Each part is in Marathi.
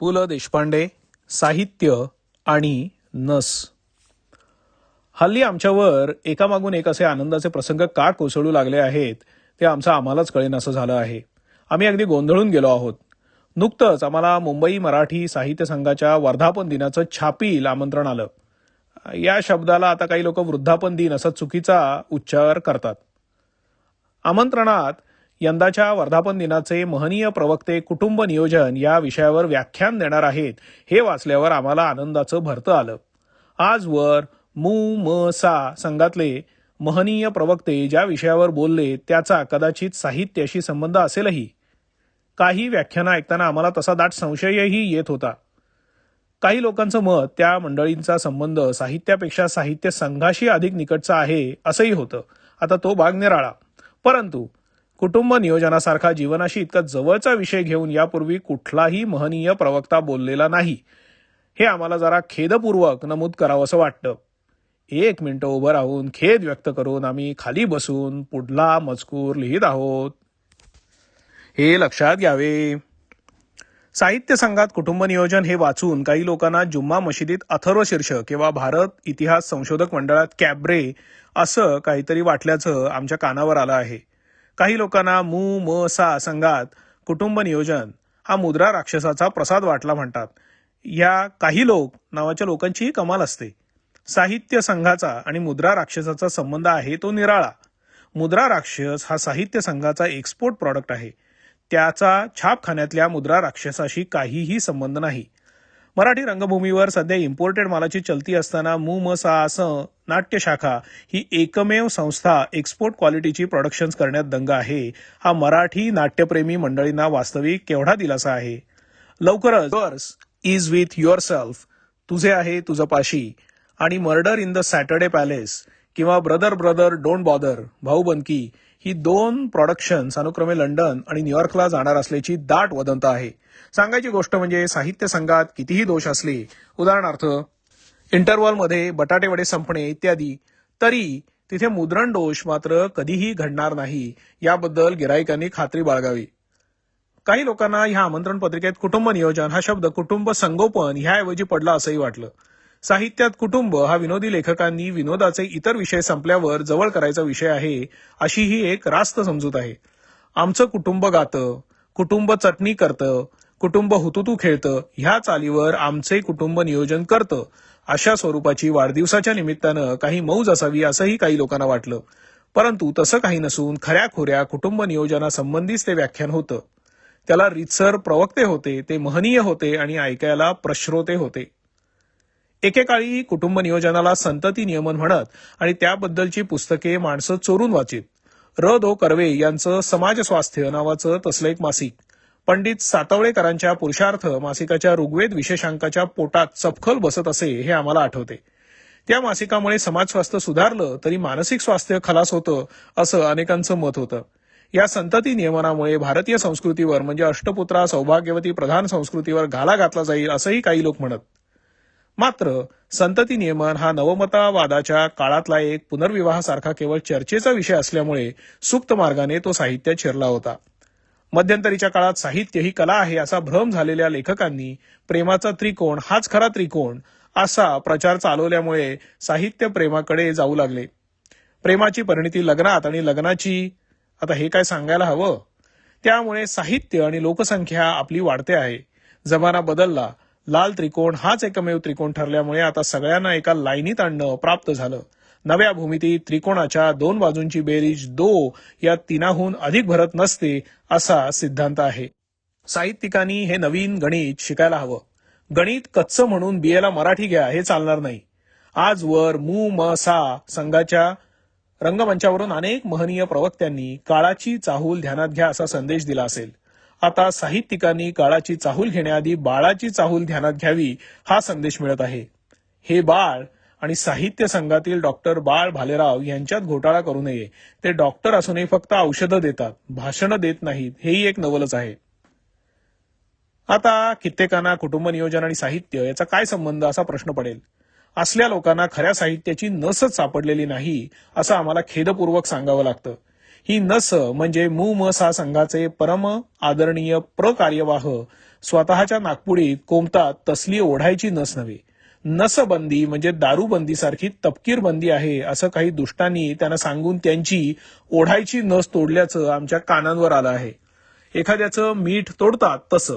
पु ल देशपांडे साहित्य आणि नस. हल्ली आमच्यावर एकामागून एक असे आनंदाचे प्रसंग का कोसळू लागले आहेत ते आमचं आम्हालाच कळेन असं झालं आहे. आम्ही अगदी गोंधळून गेलो आहोत. नुकतंच आम्हाला मुंबई मराठी साहित्य संघाच्या वर्धापन दिनाचं छापील आमंत्रण आलं. या शब्दाला आता काही लोक वृद्धापन दिन असा चुकीचा उच्चार करतात. आमंत्रणात यंदाच्या वर्धापन दिनाचे महनीय प्रवक्ते कुटुंब नियोजन या विषयावर व्याख्यान देणार आहेत. हे वाचल्यावर आम्हाला आनंदाचं भरतं आलं. आजवर मु म सा संघातले महनीय प्रवक्ते ज्या विषयावर बोलले त्याचा कदाचित साहित्याशी संबंध असेलही. काही व्याख्यानं ऐकताना आम्हाला तसा दाट संशयही येत होता. काही लोकांचं मत त्या मंडळींचा संबंध साहित्यापेक्षा साहित्य संघाशी अधिक निकटचा आहे असंही होतं. आता तो भाग निराळा परंतु कुटुंब नियोजनासारखा जीवनाशी इतका जवळचा विषय घेऊन यापूर्वी कुठलाही महनीय प्रवक्ता बोललेला नाही. हे आम्हाला जरा खेदपूर्वक नमूद करावंसं वाटतं. एक मिनटं उभं राहून खेद व्यक्त करून आम्ही खाली बसून पुढला मजकूर लिहित आहोत. हे लक्षात घ्यावे. साहित्य संघात कुटुंब नियोजन हे वाचून काही लोकांना जुम्मा मशिदीत अथर्व शीर्षक किंवा भारत इतिहास संशोधक मंडळात कॅब्रे असं काहीतरी वाटल्याचं आमच्या कानावर आलं आहे. काही लोकांना मु म सा संघात कुटुंब नियोजन हा मुद्रा राक्षसाचा प्रसाद वाटला म्हणतात. या काही लोक नावाच्या लोकांचीही कमाल असते. साहित्य संघाचा आणि मुद्रा राक्षसाचा संबंध आहे तो निराळा. मुद्रा राक्षस हा साहित्य संघाचा एक्सपोर्ट प्रॉडक्ट आहे. त्याचा छापखान्यातल्या मुद्रा राक्षसाशी काहीही संबंध नाही. मराठी रंगभूमीवर सध्या इम्पोर्टेड मालाची चलती असताना मु म सा असं नाट्यशाखा ही एकमेव संस्था एक्सपोर्ट क्वालिटीची प्रोडक्शन्स करण्यात दंग आहे. हा मराठी नाट्यप्रेमी मंडळींना वास्तविक केवढा दिलासा आहे? लवकरच. वर्स इज विथ युअर सेल्फ तुझे आहे तुझं पाशी. आणि murder in the Saturday palace किंवा ब्रदर ब्रदर डोंट बॉदर भाऊबंदकी ही दोन प्रॉडक्शन्स अनुक्रमे लंडन आणि न्यूयॉर्कला जाणार असल्याची दाट वदंत आहे. सांगायची गोष्ट म्हणजे साहित्य संघात कितीही दोष असले उदाहरणार्थ इंटरवलमध्ये बटाटे वडे संपणे इत्यादी तरी तिथे मुद्रण दोष मात्र कधीही घडणार नाही. याबद्दल गिराईकांनी खात्री बाळगावी. काही लोकांना ह्या आमंत्रण पत्रिकेत कुटुंब नियोजन हा शब्द कुटुंब संगोपन ह्याऐवजी पडला असंही वाटलं. साहित्यात कुटुंब हा विनोदी लेखकांनी विनोदाचे इतर विषय संपल्यावर जवळ करायचा विषय आहे अशी ही एक रास्त समजूत आहे. आमचं कुटुंब गातं कुटुंब चटणी करतं कुटुंब हुतुतू खेळतं ह्या चालीवर आमचे कुटुंब नियोजन करतं. अशा स्वरूपाची वाढदिवसाच्या निमित्तानं काही मौज असावी असंही काही लोकांना वाटलं. परंतु तसं काही नसून खऱ्या खोऱ्या कुटुंब नियोजनासंबंधीच ते व्याख्यान होतं. त्याला रितसर प्रवक्ते होते ते महनीय होते आणि ऐकायला प्रश्रोते होते. एकेकाळी कुटुंब नियोजनाला संतती नियमन म्हणत आणि त्याबद्दलची पुस्तके माणसं चोरून वाचित. र धो कर्वे यांचं समाज स्वास्थ्य नावाचं तसलं एक मासिक. पंडित सातवळेकरांच्या पुरुषार्थ मासिकाच्या ऋग्वेद विशेषांकाच्या पोटात चपखल बसत असे हे आम्हाला आठवते. त्या मासिकामुळे समाज स्वास्थ्य सुधारलं तरी मानसिक स्वास्थ्य खलास होतं असं अनेकांचं मत होतं. या संतती नियमनामुळे भारतीय संस्कृतीवर म्हणजे अष्टपुत्रा सौभाग्यवती प्रधान संस्कृतीवर घाला घातला जाईल असंही काही लोक म्हणत. मात्र संतती नियमन हा नवमतावादाच्या काळातला एक पुनर्विवाहासारखा केवळ चर्चेचा विषय असल्यामुळे सुप्त मार्गाने तो साहित्यात शिरला होता. मध्यंतरीच्या काळात साहित्य ही कला आहे असा भ्रम झालेल्या लेखकांनी प्रेमाचा त्रिकोण हाच खरा त्रिकोण असा प्रचार चालवल्यामुळे साहित्य प्रेमाकडे जाऊ लागले. प्रेमाची परिणिती लग्नात आणि लग्नाची आता हे काय सांगायला हवं? त्यामुळे साहित्य आणि लोकसंख्या आपली वाढते आहे. जमाना बदलला. लाल त्रिकोण हाच एकमेव त्रिकोण ठरल्यामुळे आता सगळ्यांना एका लाईनीत आणणं प्राप्त झालं. नव्या भूमितीत त्रिकोणाच्या दोन बाजूंची बेरीज दो या तीनाहून अधिक भरत नसते असा सिद्धांत आहे. साहित्यिकांनी हे नवीन गणित शिकायला हवं. गणित कच्चं म्हणून बीएला मराठी घ्या हे चालणार नाही. आजवर मु म सा संघाच्या रंगमंचावरून अनेक महनीय प्रवक्त्यांनी काळाची चाहूल ध्यानात घ्या असा संदेश दिला असेल. आता साहित्यिकांनी काळाची चाहूल घेण्याआधी बाळाची चाहूल ध्यानात घ्यावी हा संदेश मिळत आहे. हे बाळ आणि साहित्य संघातील डॉक्टर बाळ भालेराव यांच्यात घोटाळा करू नये. ते डॉक्टर असूनही फक्त औषधं देतात भाषणं देत नाहीत हेही एक नवलच आहे. आता कित्येकांना कुटुंब नियोजन आणि साहित्य याचा काय संबंध असा प्रश्न पडेल. असल्या लोकांना खऱ्या साहित्याची नसच सापडलेली नाही असं आम्हाला खेदपूर्वक सांगावं लागतं. ही नस म्हणजे मु. म. सा. संघाचे परम आदरणीय प्रकार्यवाह. स्वतःच्या नागपुडीत कोंबतात तसली ओढायची नस नव्हे. नसबंदी म्हणजे दारूबंदी सारखी तपकीर बंदी आहे असं काही दुष्टांनी त्यांना सांगून त्यांची ओढायची नस तोडल्याचं आमच्या कानांवर आलं आहे. एखाद्याचं मीठ तोडतात तसं.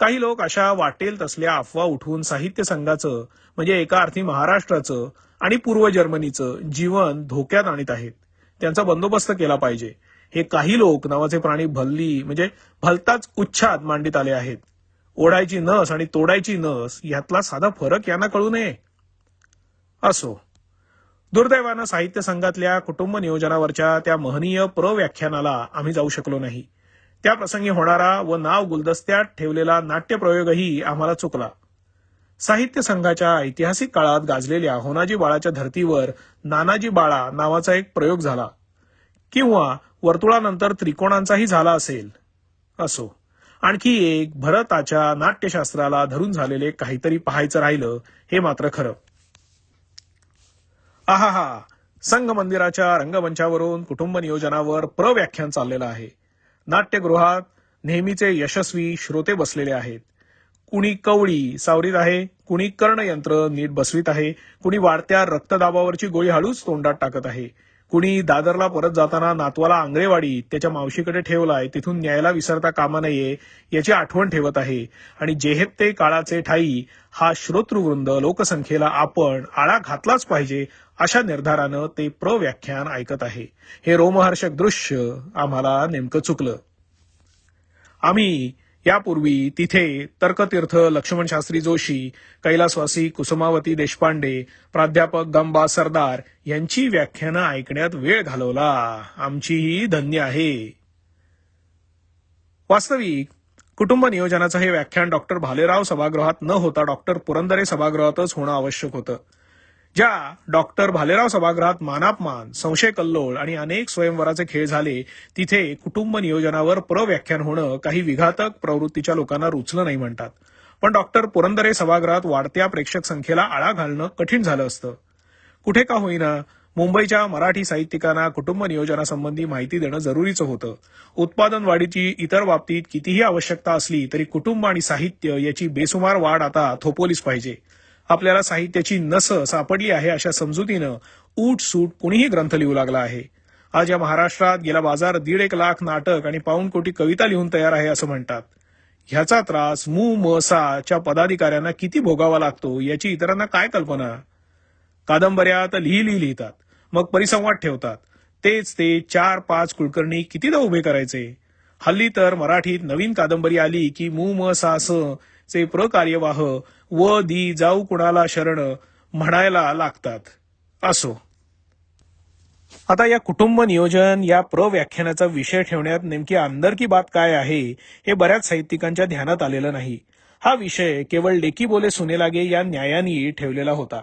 काही लोक अशा वाटेल तसल्या अफवा उठवून साहित्य संघाचं म्हणजे एका अर्थी महाराष्ट्राचं आणि पूर्व जर्मनीचं जीवन धोक्यात आणत आहेत. त्यांचा बंदोबस्त केला पाहिजे. हे काही लोक नावाचे प्राणी भल्ली म्हणजे भलताच उच्छाद मांडित आले आहेत. ओढायची नस आणि तोडायची नस यातला साधा फरक यांना कळू नये. असो. दुर्दैवानं साहित्य संघातल्या कुटुंब नियोजनावरच्या त्या महनीय प्रव्याख्यानाला आम्ही जाऊ शकलो नाही. त्या प्रसंगी होणारा व नाव गुलदस्त्यात ठेवलेला नाट्यप्रयोगही आम्हाला चुकला. साहित्य संघाच्या ऐतिहासिक काळात गाजलेल्या होनाजी बाळाच्या धर्तीवर नानाजी बाळा नावाचा एक प्रयोग झाला. किंवा वर्तुळानंतर त्रिकोणांचाही झाला असेल. असो. आणखी एक भरताच्या नाट्यशास्त्राला धरून झालेले काहीतरी पाहायचं राहिलं हे मात्र खरं. आहा संघ मंदिराच्या रंगमंचावरून कुटुंब नियोजनावर प्रव्याख्यान चाललेलं आहे. नाट्यगृहात नेहमीचे यशस्वी श्रोते बसलेले आहेत. कुणी कवळी सावरीत आहे कुणी कर्णयंत्र नीट बसवीत आहे कुणी वाढत्या रक्तदाबावरची गोळी हळूच तोंडात टाकत आहे. कुणी दादरला परत जाताना नातवाला आंग्रेवाडी त्याच्या मावशीकडे ठेवलाय तिथून न्यायला विसरता कामा नये याची आठवण ठेवत आहे. आणि जेहेत ते काळाचे ठाई हा श्रोतृवृंद लोकसंख्येला आपण आळा घातलाच पाहिजे अशा निर्धारानं ते प्रव्याख्यान ऐकत आहे. हे रोमहर्षक दृश्य आम्हाला नेमकं चुकलं. आम्ही यापूर्वी तिथे तर्कतीर्थ लक्ष्मण शास्त्री जोशी कैलासवासी कुसुमावती देशपांडे प्राध्यापक गंबा सरदार यांची व्याख्यानं ऐकण्यात वेळ घालवला. आमचीही धन्य आहे. वास्तविक कुटुंब नियोजनाचं हे व्याख्यान डॉक्टर भालेराव सभागृहात न होता डॉक्टर पुरंदरे सभागृहातच होणं आवश्यक होतं. ज्या डॉक्टर भालेराव सभागृहात मानापमान संशय कल्लोळ आणि अनेक स्वयंवराचे खेळ झाले तिथे कुटुंब नियोजनावर प्रव्याख्यान होणं काही विघातक प्रवृत्तीच्या लोकांना रुचलं नाही म्हणतात. पण डॉक्टर पुरंदरे सभागृहात वाढत्या प्रेक्षक संख्येला आळा घालणं कठीण झालं असतं. कुठे का होईना मुंबईच्या मराठी साहित्यिकांना कुटुंब नियोजनासंबंधी माहिती देणं जरुरीचं होतं. उत्पादन वाढीची इतर बाबतीत कितीही आवश्यकता असली तरी कुटुंब आणि साहित्य याची बेसुमार वाढ आता थोपवलीच पाहिजे. आपल्याला साहित्याची नस सापडली आहे अशा समजुतीनं ऊट सूट कुणीही ग्रंथ लिहू लागला आहे. आज या महाराष्ट्रात गेला बाजार दीड एक लाख नाटक आणि पाऊन कोटी कविता लिहून तयार आहे असं म्हणतात. ह्याचा त्रास मू म सा च्या पदाधिकाऱ्यांना किती भोगावा लागतो याची इतरांना काय कल्पना? कादंबऱ्या तर लिही लिही लिहितात. मग परिसंवाद ठेवतात. तेच ते चार पाच कुलकर्णी कितीदा उभे करायचे? हल्ली तर मराठीत नवीन कादंबरी आली की मू म सा स चे प्रकार्यवाह व दी जाऊ कुणाला शरण म्हणायला लागतात. असो. आता या कुटुंब नियोजन या प्रव्याख्यानाचा विषय ठेवण्यात नेमकी अंदरकी बात काय आहे हे बऱ्याच साहित्यिकांच्या ध्यानात आलेलं नाही. हा विषय केवळ लेकी बोले सुने लागे या न्यायानी ठेवलेला होता.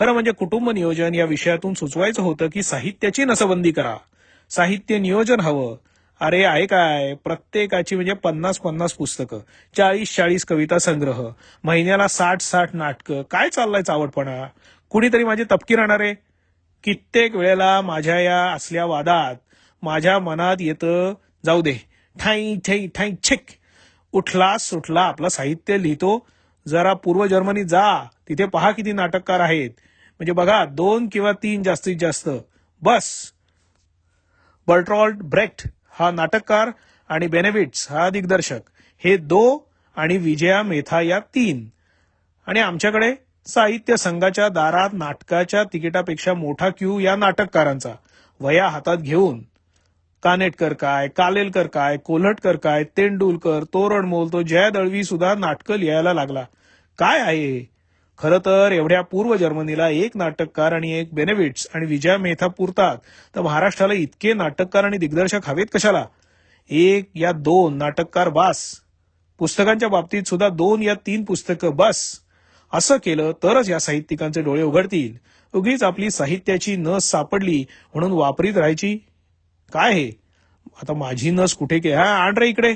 खरं म्हणजे कुटुंब नियोजन या विषयातून सुचवायचं होतं की साहित्याची नसबंदी करा. साहित्य नियोजन हवं अरे आहे काय? प्रत्येकाची म्हणजे पन्नास पन्नास पुस्तकं चाळीस चाळीस कविता संग्रह महिन्याला साठ साठ नाटकं. काय चाललंय चावटपणा? कुणीतरी माझी तपकी राहणार आहे? कित्येक वेळेला माझ्या या असल्या वादात माझ्या मनात येतं जाऊ दे. ठाई ठाई ठाई छिक. उठला सुटला आपलं साहित्य लिहितो. जरा पूर्व जर्मनी जा. तिथे पहा किती नाटककार आहेत. म्हणजे बघा दोन किंवा तीन जास्तीत जास्त. बस. Bertolt Brecht. हा नाटककार आणि बेनेविट्स हा दिग्दर्शक. हे दो आणि विजया मेथा या तीन. आणि आमच्याकडे साहित्य संघाच्या दारात नाटकाच्या तिकिटापेक्षा मोठा क्यू या नाटककारांचा. वया हातात घेऊन. कानेटकर काय कालेलकर काय कोल्हटकर काय तेंडुलकर तोरणमोल तो जया दळवी सुद्धा नाटकं लिहायला लागला. काय आहे खरं तर एवढ्या पूर्व जर्मनीला एक नाटककार आणि एक बेनेविट्स आणि विजया मेहता पुरतात. तर महाराष्ट्राला इतके नाटककार आणि दिग्दर्शक हवेत कशाला? एक या दोन नाटककार बास. पुस्तकांच्या बाबतीत सुद्धा दोन या तीन पुस्तकं बस. असं केलं तरच या साहित्यिकांचे डोळे उघडतील. उगीच आपली साहित्याची नस सापडली म्हणून वापरीत राहायची? काय हे? आता माझी नस कुठे के? हा आण रे इकडे.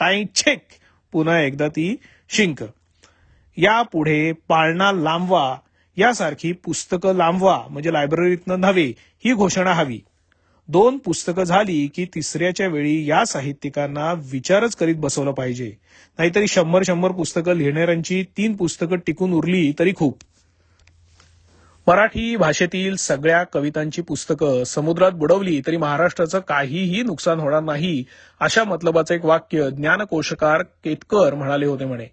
टाई छेक. पुन्हा एकदा ती शिंक. यापुढे पाळणा लांबवा यासारखी पुस्तकं लांबवा म्हणजे लायब्ररीतनं नव्हे ही घोषणा हवी. दोन पुस्तकं झाली की तिसऱ्याच्या वेळी या साहित्यिकांना विचारच करीत बसवलं पाहिजे. नाहीतरी शंभर शंभर पुस्तकं लिहिणाऱ्यांची तीन पुस्तकं टिकून उरली तरी खूप. मराठी भाषेतील सगळ्या कवितांची पुस्तकं समुद्रात बुडवली तरी महाराष्ट्राचं काहीही नुकसान होणार नाही अशा मतलबाचं एक वाक्य ज्ञानकोशकार केतकर म्हणाले होते म्हणे.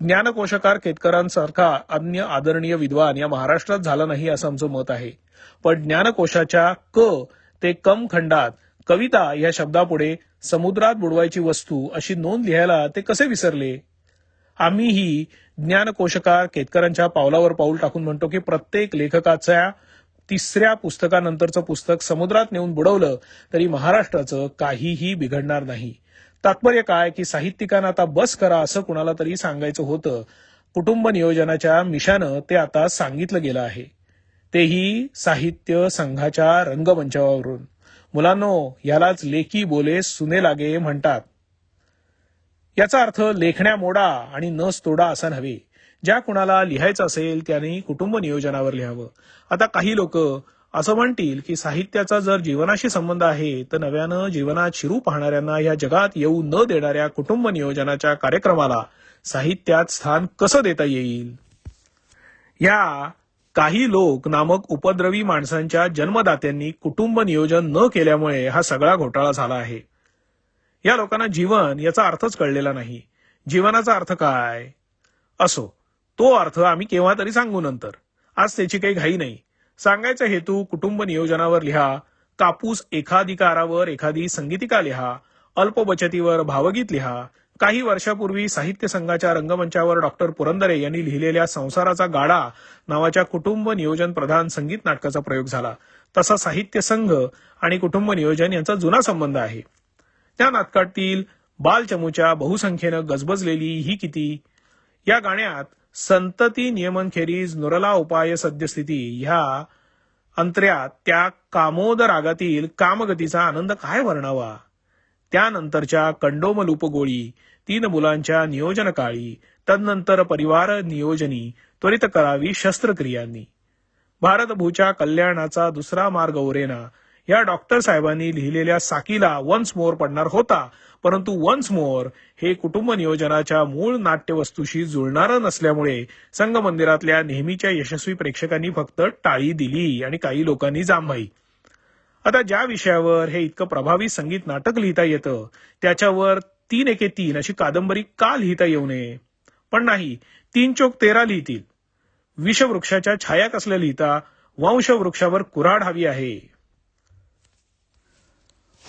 ज्ञानकोशकार केतकरांसारखा अन्य आदरणीय विद्वान या महाराष्ट्रात झाला नाही असं आमचं मत आहे. पण ज्ञानकोशाच्या क ते कम खंडात कविता या शब्दापुढे समुद्रात बुडवायची वस्तू अशी नोंद लिहायला ते कसे विसरले? आम्हीही ज्ञानकोशकार केतकरांच्या पावलावर पाऊल टाकून म्हणतो की प्रत्येक लेखकाच्या तिसऱ्या पुस्तकानंतरचं पुस्तक समुद्रात नेऊन बुडवलं तरी महाराष्ट्राचं काहीही बिघडणार नाही. तात्पर्य काय की साहित्यिकांना आता बस करा असं कुणाला तरी सांगायचं होतं. कुटुंब नियोजनाच्या मिशानं ते आता सांगितलं गेलं आहे. तेही साहित्य संघाच्या रंगमंचावरून. मुलांनो यालाच लेखी बोले सुने लागे म्हणतात. याचा अर्थ लेखण्या मोडा आणि नस तोडा असा नव्हे. ज्या कुणाला लिहायचं असेल त्यांनी कुटुंब नियोजनावर लिहावं. आता काही लोक असं म्हणतील की साहित्याचा जर जीवनाशी संबंध आहे तर नव्यानं जीवनात शिरू पाहणाऱ्यांना या जगात येऊ न देणाऱ्या कुटुंब नियोजनाच्या कार्यक्रमाला साहित्यात स्थान कसं देता येईल? या काही लोक नामक उपद्रवी माणसांच्या जन्मदात्यांनी कुटुंब नियोजन न केल्यामुळे हा सगळा घोटाळा झाला आहे. या लोकांना जीवन याचा अर्थच कळलेला नाही. जीवनाचा अर्थ काय? असो. तो अर्थ आम्ही केव्हा तरी सांगू नंतर. आज त्याची काही घाई नाही. सांगायचा हेतू कुटुंब नियोजनावर लिहा कापूस एकाधिकारावर एखादी संगीतिका लिहा अल्प बचतीवर भावगीत लिहा. काही वर्षापूर्वी साहित्य संघाच्या रंगमंचावर डॉक्टर पुरंदरे यांनी लिहिलेल्या संसाराचा गाडा नावाच्या कुटुंब नियोजन प्रधान संगीत नाटकाचा प्रयोग झाला. तसा साहित्य संघ आणि कुटुंब नियोजन यांचा जुना संबंध आहे. त्या नाटकातील बालचमूच्या बहुसंख्येनं गजबजलेली ही किती? या गाण्यात संतती नियमनखेरीज नुरला उपाय सद्यस्थिती ह्या अंतर्यात त्या कामोद रागातील कामगतीचा आनंद काय वर्णावा? त्यानंतरच्या कंडोमल उपगोळी तीन मुलांच्या नियोजन काळी तदनंतर परिवार नियोजनी त्वरित करावी शस्त्रक्रियांनी. भारतभूच्या कल्याणाचा दुसरा मार्ग उरेना या डॉक्टर साहेबांनी लिहिलेल्या साकीला वन्स मोर पडणार होता. परंतु वन्स मोर हे कुटुंब नियोजनाच्या मूळ नाट्यवस्तूशी जुळणारं नसल्यामुळे संगमंदिरातल्या नेहमीच्या यशस्वी प्रेक्षकांनी फक्त टाळी दिली आणि काही लोकांनी जांभाई. आता ज्या विषयावर हे इतकं प्रभावी संगीत नाटक लिहिता येतं त्याच्यावर तीन एके तीन अशी कादंबरी का लिहिता येऊ नये? पण नाही तीन चोक तेरा लिहितील. विषवृक्षाच्या छाया कसल्या लिहिता वंशवृक्षावर कुऱ्हाड हवी आहे.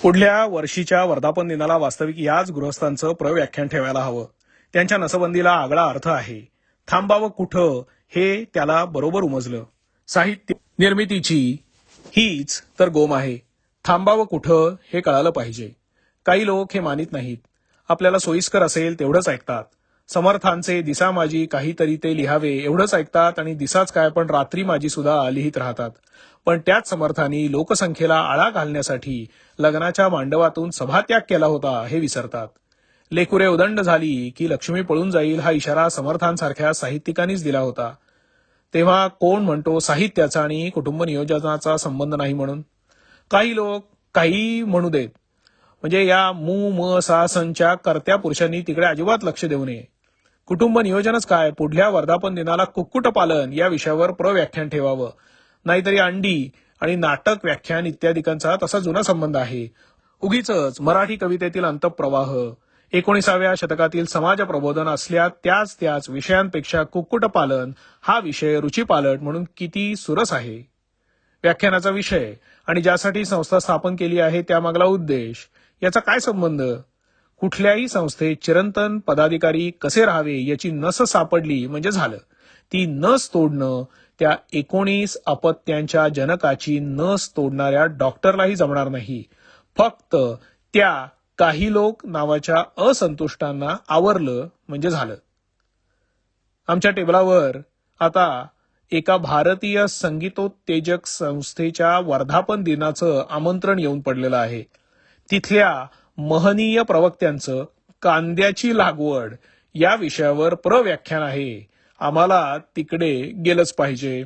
पुढल्या वर्षीच्या वर्धापन दिनाला वास्तविक याच गृहस्थांचं प्रव्याख्यान ठेवायला हवं. त्यांच्या नसबंदीला आगळा अर्थ आहे. थांबावं कुठं हे त्याला बरोबर उमजलं. साहित्य निर्मितीची हीच तर गोम आहे. थांबावं कुठं हे कळालं पाहिजे. काही लोक हे मानित नाहीत. आपल्याला सोयीस्कर असेल तेवढंच ऐकतात. समर्थांचे दिसा माझी काहीतरी ते लिहावे एवढंच ऐकतात आणि दिसाच काय पण रात्री माझी सुद्धा लिहित राहतात. पण त्याच समर्थांनी लोकसंख्येला आळा घालण्यासाठी लग्नाच्या मांडवातून सभात्याग केला होता हे विसरतात. लेकुरे उदंड झाली की लक्ष्मी पळून जाईल हा इशारा समर्थांसारख्या साहित्यिकांनीच दिला होता. तेव्हा कोण म्हणतो साहित्याचा आणि कुटुंब नियोजनाचा संबंध नाही म्हणून? काही लोक काही म्हणू देत. म्हणजे या मू म सा संच्या कर्त्या पुरुषांनी तिकडे अजिबात लक्ष देऊ नये. कुटुंब नियोजनच काय? पुढल्या वर्धापन दिनाला कुक्कुट पालन या विषयावर प्रव्याख्यान ठेवावं. नाहीतरी अंडी आणि नाटक व्याख्यान इत्यादिकांचा तसा जुना संबंध आहे. उगीच मराठी कवितेतील अंतप्रवाह एकोणीसाव्या शतकातील समाज प्रबोधन असल्या त्याच त्याच विषयांपेक्षा कुक्कुटपालन हा विषय रुचिपालट म्हणून किती सुरस आहे. व्याख्यानाचा विषय आणि ज्यासाठी संस्था स्थापन केली आहे त्यामागला उद्देश याचा काय संबंध? कुठल्याही संस्थेत चिरंतन पदाधिकारी कसे राहावे याची नस सापडली म्हणजे झालं. ती नस तोडणं त्या एकोणीस अपत्यांच्या जनकाची नस तोडणाऱ्या डॉक्टरलाही जमणार नाही. फक्त त्या काही लोक नावाच्या असंतुष्टांना आवरलं म्हणजे झालं. आमच्या टेबलावर आता एका भारतीय संगीतोत्तेजक संस्थेच्या वर्धापन दिनाचं आमंत्रण येऊन पडलेलं आहे. तिथल्या महनीय प्रवक्त्यांचं कांद्याची लागवड या विषयावर प्रव्याख्यान आहे. आम्हाला तिकडे गेलंच पाहिजे.